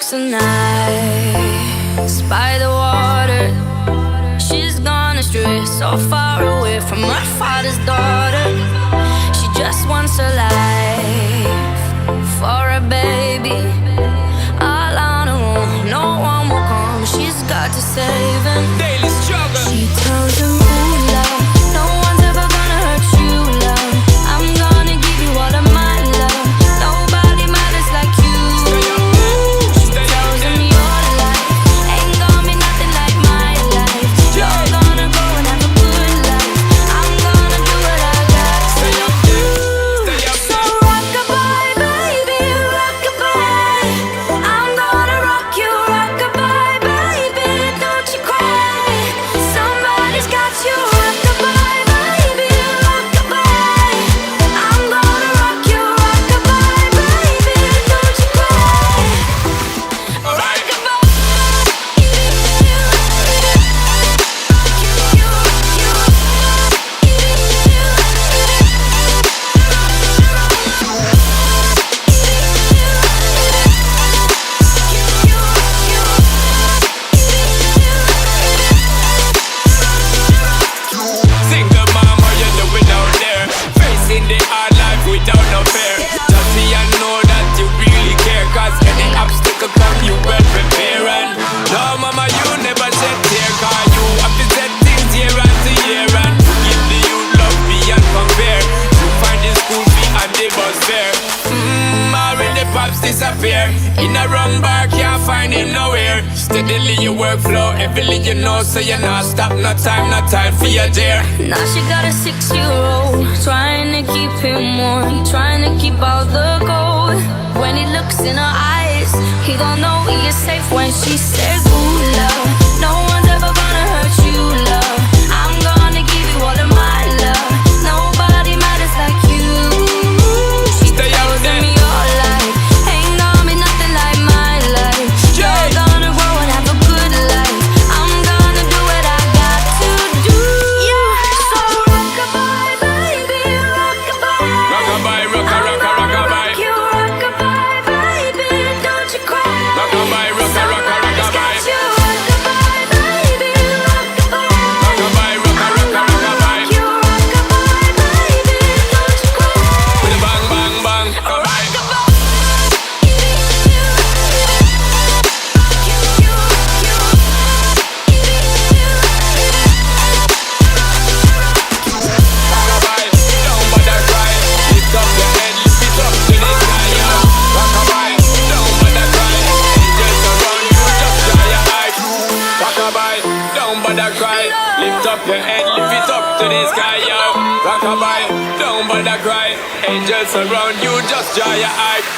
works the nights by the water. She's gone astray, so far away from her father's daughter. She just wants her life pops disappear. In a wrong bar, can't find him nowhere. Steadily your workflow, every you know, so you're not stop. No time, no time for your dear. Now she got a six-year-old Trying to keep him warm Trying to keep all the gold When he looks in her eyes He don't know he is safe when she says Ooh, love bother cry. Lift up your head, lift it up to the sky, yo. Rockabye, don't bother cry. Angels around you, just dry your eyes.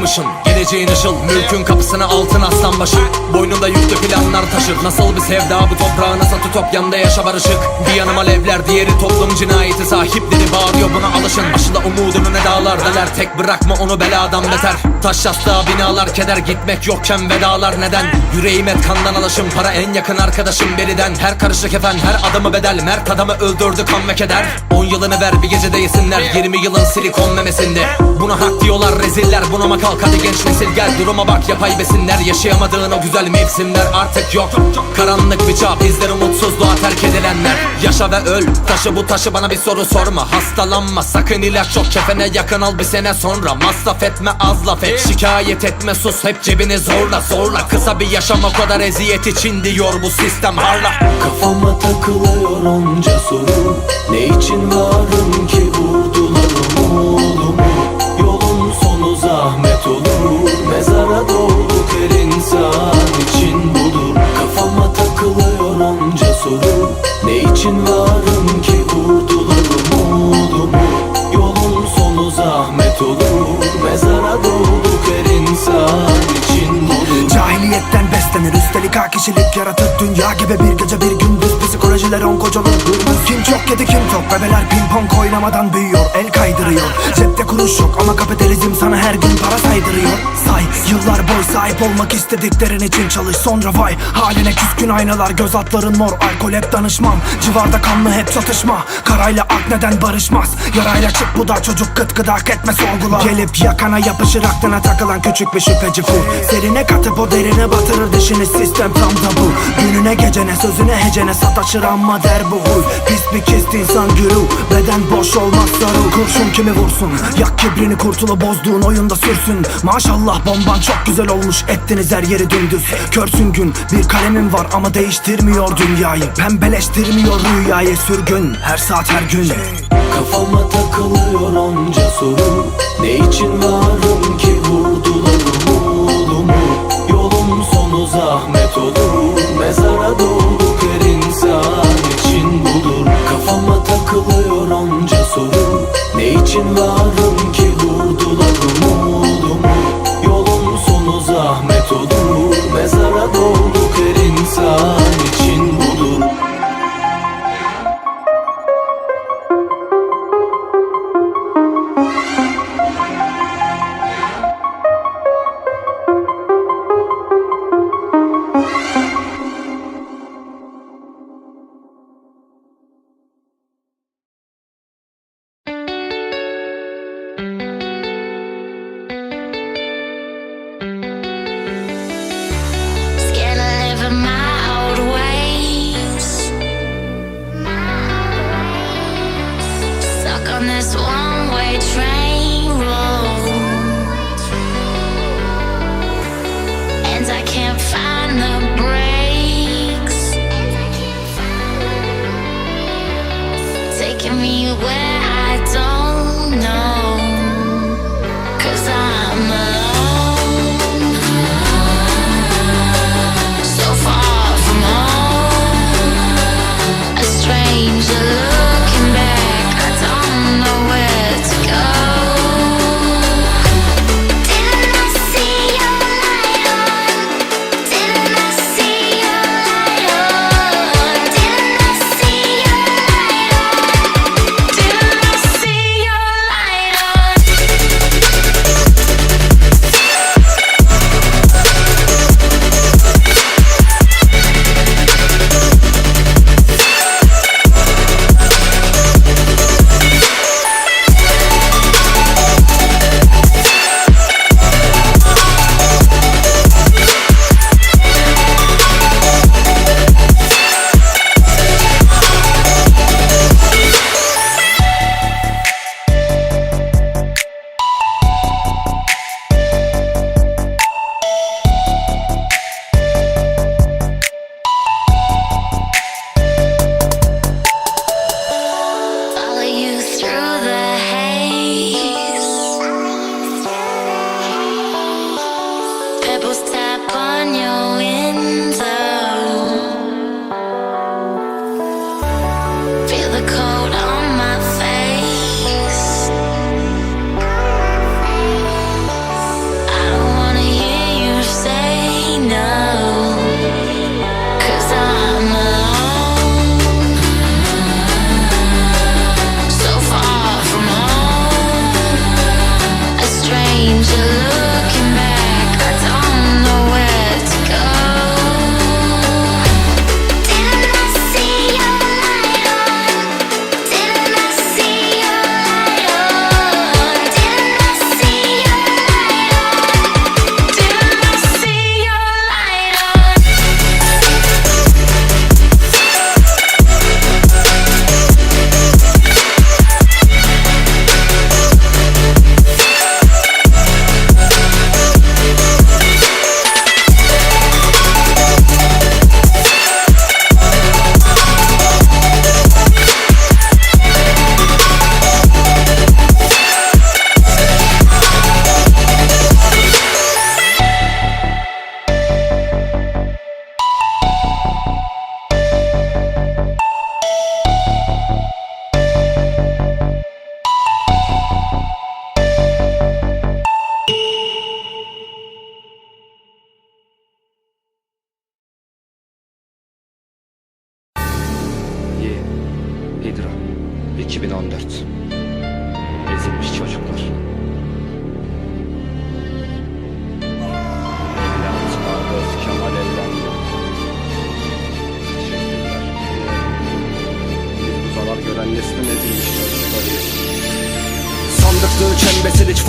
Delikanlıymışın Geleceğin ışıl mülkün kapısına altın aslan başı. Boynunda yüklü planlar taşır. Nasıl bir sevda bu toprağına satı top yanda yaşa barışık? Bir yanım alevler diğeri toplum cinayeti. Sahipleri bağırıyor buna alışın. Aşıla umudunu ne dağlardalar Tek bırakma onu beladan beter. Taş yastığa binalar keder Gitmek yokken vedalar. Neden? Yüreğim et kandan alışım. Para en yakın arkadaşım beriden Her karışık efen her adamı bedel. Mert adamı öldürdü kan ve keder. 10 yılını ver bir gecede yesinler. 20 yılın silikon memesinde. Buna hak diyorlar reziller. Buna kalk hadi genç nesil gel Duruma bak yapay besinler. Yaşayamadığın o güzel mevsimler artık yok. Karanlık bir çağ bizleri umutsuzluğa terk edilenler. Yaşa ve öl taşı bu taşı bana bir soru sorma. Hastalanma sakın ilaç yok. Kefene yakın al bir sene sonra. Masraf etme az laf et. Şikayet etme sus. Hep cebini zorla zorla. Kısa bir yaşam o kadar eziyet için diyor bu sistem. Harla. Kafama takılıyor onca soru Ne için varım için varım ki kurtulalım umudumu Yolun sonu zahmet olur. Mezara doğduk her insan için bulur Cahiliyetten beslenir. Üstelik ha kişilik yaratır. Dünya gibi bir gece bir gündüz. Psikolojiler on kocalı durmaz. Kim çok yedi kim tok bebeler ping pong oynamadan büyüyor El kaydırıyor. Cepte kuruş yok ama kapitalizm sana her gün para saydırıyor. Say yıllar boy sahip olmak istediklerin için çalış. Sonra vay haline küskün aynalar göz altların mor. Alkol hep danışmam civarda kanlı hep çatışma. Karayla ak neden barışmaz? Yarayla çık bu da çocuk kıt gıdak etme sorgula Gelip yakana yapışır aklına takılan küçük bir şüpheci kur Serine katıp o derine batırır dişini sistem tam da bu Gününe gecene sözüne hecene sataşır ama der bu huy. Pis bir kist insan gürü. Beden boş olmaz sarı Kurşun kimi vursun? Yak kibrini kurtulu bozduğun oyunda sürsün. Maşallah bomban çok güzel olmuş. Ettiniz her yeri dümdüz. Körsün gün. Bir kalemim var ama değiştirmiyor dünyayı. Pembeleştirmiyor rüyayı. Sürgün. Her saat her gün. Kafama takılıyor onca soru Ne için varım love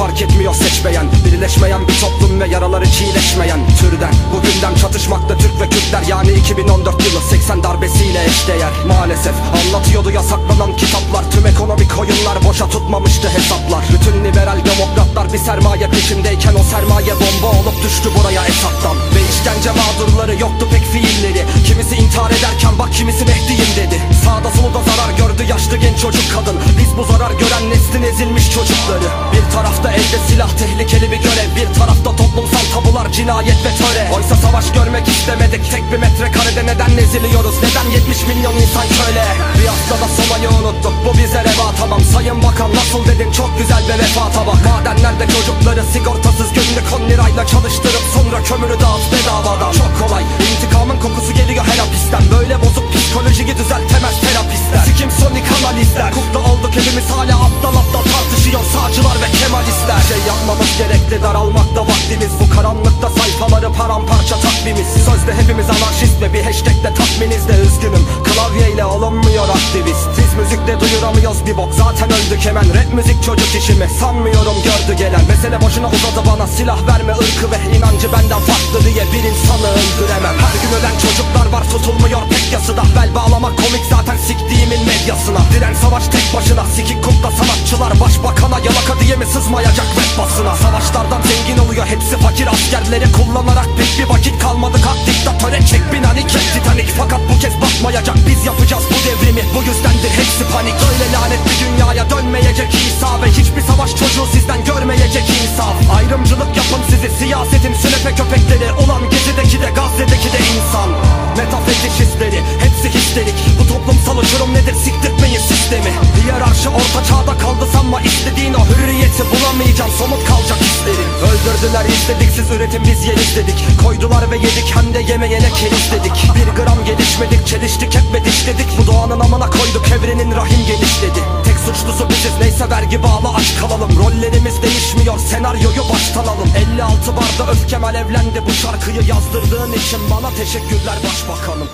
fark etmiyor seçmeyen. Birleşmeyen bir toplum ve yaraları çiğleşmeyen. Türden bugünden çatışmakta Türk ve Kürtler. Yani 2014 yılı 80 darbesiyle eşdeğer. Maalesef anlatıyordu yasaklanan kitaplar. Tüm ekonomik oyunlar boşa tutmamıştı hesaplar. Bütün liberal demokratlar bir sermaye peşindeyken O sermaye bomba olup düştü buraya Esat'tan. Ve işkence mağdurları yoktu pek fiilleri. Kimisi intihar ederken bak kimisi Mehdi'yim dedi. Sağda solda zarar gördü yaşlı genç çocuk kadın. Biz bu zarar gören neslin ezilmiş çocukları. Bir tarafta elde silah tehlikeli bir görev. Bir tarafta toplumsal tabular cinayet ve töre. Oysa savaş görmek istemedik Tek bir metrekarede neden eziliyoruz? Neden 70 milyon insan köle? Bir haftada solayı unuttuk bu bize reva. Tamam Sayın Olunmuyor aktivist. Biz müzikle duyuramıyoruz bir bok zaten öldük hemen Rap müzik çocuk işimi. Sanmıyorum gördü gelen. Mesele boşuna uzadı bana. Silah verme ırkı ve inancı benden farklı diye bir insanı öldüremem. Her gün ölen çocuklar var. Tutulmuyor pek yasıda Bel bağlamak komik zaten siktiğimin medyasına. Diren savaş tek başına. Sikik kukla sanatçılar. Başbakana yalaka diye mi sızmayacak rap basına? Savaşlardan zengin oluyor hepsi fakir. Askerleri kullanarak Pek bir vakit kalmadı Öldürdüler istediksiz üretim biz yer istedik Koydular ve yedik hem de yemeyene keriz dedik Bir gram gelişmedik çeliştik hep ve dişledik Bu doğanın amına koyduk evrenin rahim genişledi. Tek suçlusu biziz neyse vergi bağlı aç kalalım. Rollerimiz değişmiyor senaryoyu baştan alın 56 barda öfkem alevlendi bu şarkıyı yazdırdığın için bana teşekkürler başbakanım